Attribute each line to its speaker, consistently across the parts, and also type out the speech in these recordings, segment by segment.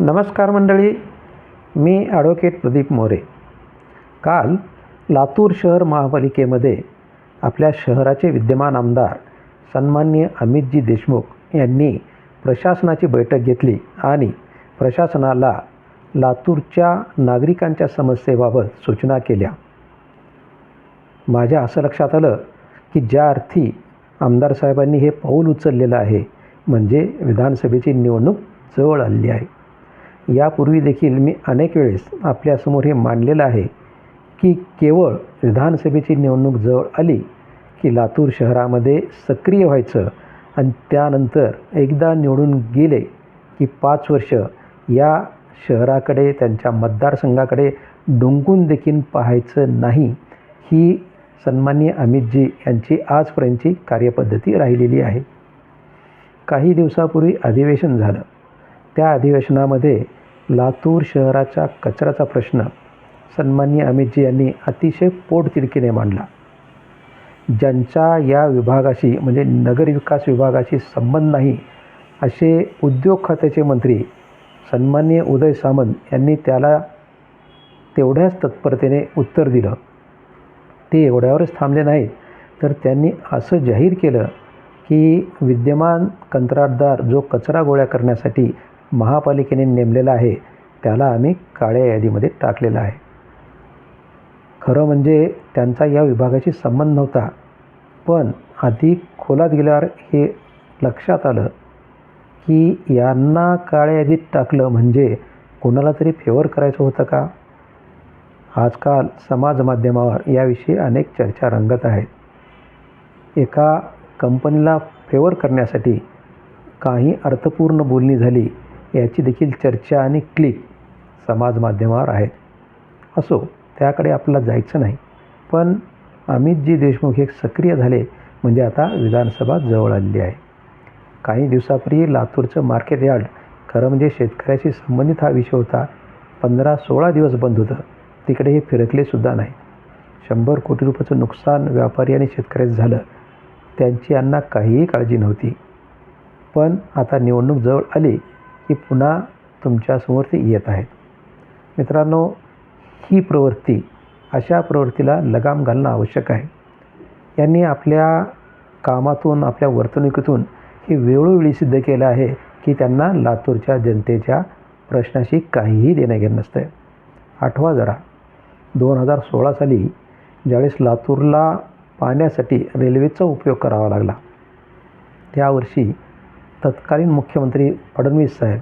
Speaker 1: नमस्कार मंडळी मी ॲडव्होकेट प्रदीप मोरे. काल लातूर शहर महापालिकेमध्ये आपल्या शहराचे विद्यमान आमदार सन्माननीय अमितजी देशमुख यांनी प्रशासनाची बैठक घेतली आणि प्रशासनाला लातूरच्या नागरिकांच्या समस्येबाबत सूचना केल्या. माझ्या असं लक्षात आलं की ज्या अर्थी आमदार साहेबांनी हे पाऊल उचललेलं आहे म्हणजे विधानसभेची निवडणूक जवळ आली आहे. यापूर्वी देखील मी अनेक वेळेस आपल्यासमोर हे मांडलेलं आहे की केवळ विधानसभेची निवडणूक जवळ आली की लातूर शहरामध्ये सक्रिय व्हायचं आणि त्यानंतर एकदा निवडून गेले की पाच वर्ष या शहराकडे त्यांच्या मतदारसंघाकडे डुंगून देखील पाहायचं नाही ही सन्माननीय अमितजी यांची आजपर्यंतची कार्यपद्धती राहिलेली आहे. काही दिवसापूर्वी अधिवेशन झालं. त्या अधिवेशनामध्ये लातूर शहराच्या कचऱ्याचा प्रश्न सन्माननीय अमितजी यांनी अतिशय पोटतिडकीने मांडला. ज्यांच्या या विभागाशी म्हणजे नगरविकास विभागाशी संबंध नाही असे उद्योग खात्याचे मंत्री सन्माननीय उदय सामंत यांनी त्याला तेवढ्याच तत्परतेने उत्तर दिलं. ते एवढ्यावरच थांबले नाहीत तर त्यांनी असं जाहीर केलं की विद्यमान कंत्राटदार जो कचरा गोळ्या करण्यासाठी महापालिकेने नेमलेला आहे त्याला आम्ही काळ्या यादीमध्ये टाकलेला आहे. खरं म्हणजे त्यांचा या विभागाशी संबंध नव्हता पण आधी खोलात गेल्यावर हे लक्षात आलं की यांना काळ्या यादीत टाकलं म्हणजे कोणाला तरी फेवर करायचं होतं का? आजकाल समाज माध्यमावर याविषयी अनेक चर्चा रंगत आहेत. एका कंपनीला फेवर करण्यासाठी काही अर्थपूर्ण बोलणी झाली याची देखील चर्चा आणि क्लिप समाज माध्यमावर आहेत असो त्याकडे आपल्याला जायचं नाही. पण अमितजी देशमुख हे सक्रिय झाले म्हणजे आता विधानसभा जवळ आलेली आहे. काही दिवसापूर्वी लातूरचं मार्केट यार्ड खरं म्हणजे शेतकऱ्याशी संबंधित हा विषय होता. पंधरा सोळा दिवस बंद होतं. तिकडे हे फिरकलेसुद्धा नाही. शंभर कोटी रुपयाचं नुकसान व्यापारी आणि शेतकऱ्याचं झालं. त्यांची यांना काहीही काळजी नव्हती. पण आता निवडणूक जवळ आली ही पुन्हा तुमच्यासमोर ते येत आहेत. मित्रांनो ही प्रवृत्ती अशा प्रवृत्तीला लगाम घालणं आवश्यक आहे. यांनी आपल्या कामातून आपल्या वर्तणुकीतून हे वेळोवेळी सिद्ध केलं आहे की त्यांना लातूरच्या जनतेच्या प्रश्नाशी काहीही देणं घेणं नसतं आहे आठवा जरा दोन हजार सोळा साली ज्यावेळेस लातूरला पाण्यासाठी रेल्वेचा उपयोग करावा लागला त्यावर्षी तत्कालीन मुख्यमंत्री फडणवीस साहेब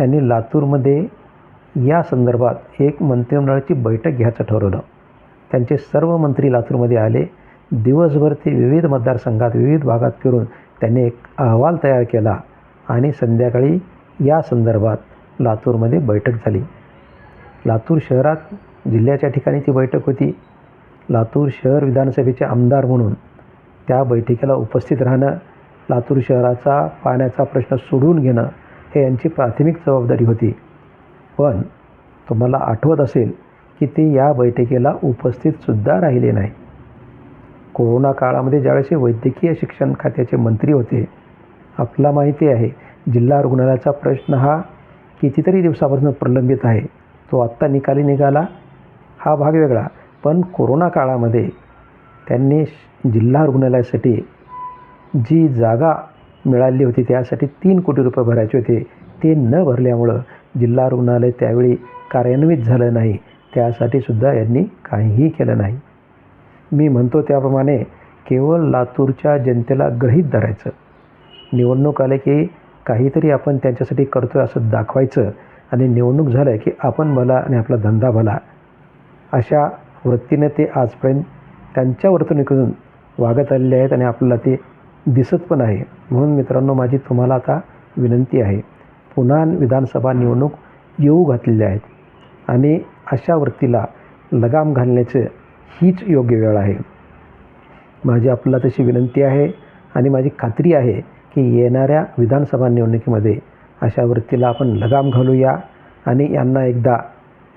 Speaker 1: यांनी लातूरमध्ये या संदर्भात एक मंत्रिमंडळाची बैठक घ्यायचं ठरवलं. त्यांचे सर्व मंत्री लातूरमध्ये आले. दिवसभर ते विविध मतदारसंघात विविध भागात फिरून त्यांनी एक अहवाल तयार केला आणि संध्याकाळी या संदर्भात लातूरमध्ये बैठक झाली. लातूर शहरात जिल्ह्याच्या ठिकाणी ती बैठक होती. लातूर शहर विधानसभेचे आमदार म्हणून त्या बैठकीला उपस्थित राहणं लातूर शहराचा पाण्याचा प्रश्न सोडवून घेणं हे यांची प्राथमिक जबाबदारी होती. पण तुम्हाला आठवत असेल की ते या बैठकीला उपस्थितसुद्धा राहिले नाही. कोरोना काळामध्ये ज्यावेळेस वैद्यकीय शिक्षण खात्याचे मंत्री होते आपला माहिती आहे जिल्हा रुग्णालयाचा प्रश्न हा कितीतरी दिवसापासून प्रलंबित आहे. तो आत्ता निकाली निघाला. हा भाग वेगळा. पण कोरोना काळामध्ये त्यांनी जिल्हा रुग्णालयासाठी जी जागा मिळाली होती त्यासाठी तीन कोटी रुपये भरायचे होते. ते न भरल्यामुळं जिल्हा रुग्णालय त्यावेळी कार्यान्वित झालं नाही. त्यासाठी सुद्धा यांनी काहीही केलं नाही. मी म्हणतो त्याप्रमाणे केवळ लातूरच्या जनतेला ग्रहित धरायचं. निवडणूक आले की काहीतरी आपण त्यांच्यासाठी करतो आहे असं दाखवायचं आणि निवडणूक झालं की आपण भला आणि आपला धंदा भला. अशा वृत्तीने ते आजपर्यंत त्यांच्या वर्तणुकीतून वागत आलेले आहेत आणि आपल्याला ते दिसत पण आहे. म्हणून मित्रांनो माझी तुम्हाला आता विनंती आहे पुन्हा विधानसभा निवडणूक येऊ घातलेली आहेत आणि अशा वृत्तीला लगाम घालण्याचं हीच योग्य वेळ आहे. माझी आपल्याला तशी विनंती आहे आणि माझी खात्री आहे की येणाऱ्या विधानसभा निवडणुकीमध्ये अशा वृत्तीला आपण लगाम घालूया आणि यांना एकदा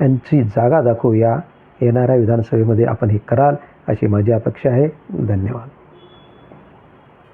Speaker 1: यांची जागा दाखवूया. येणाऱ्या विधानसभेमध्ये आपण हे कराल अशी माझी अपेक्षा आहे. धन्यवाद.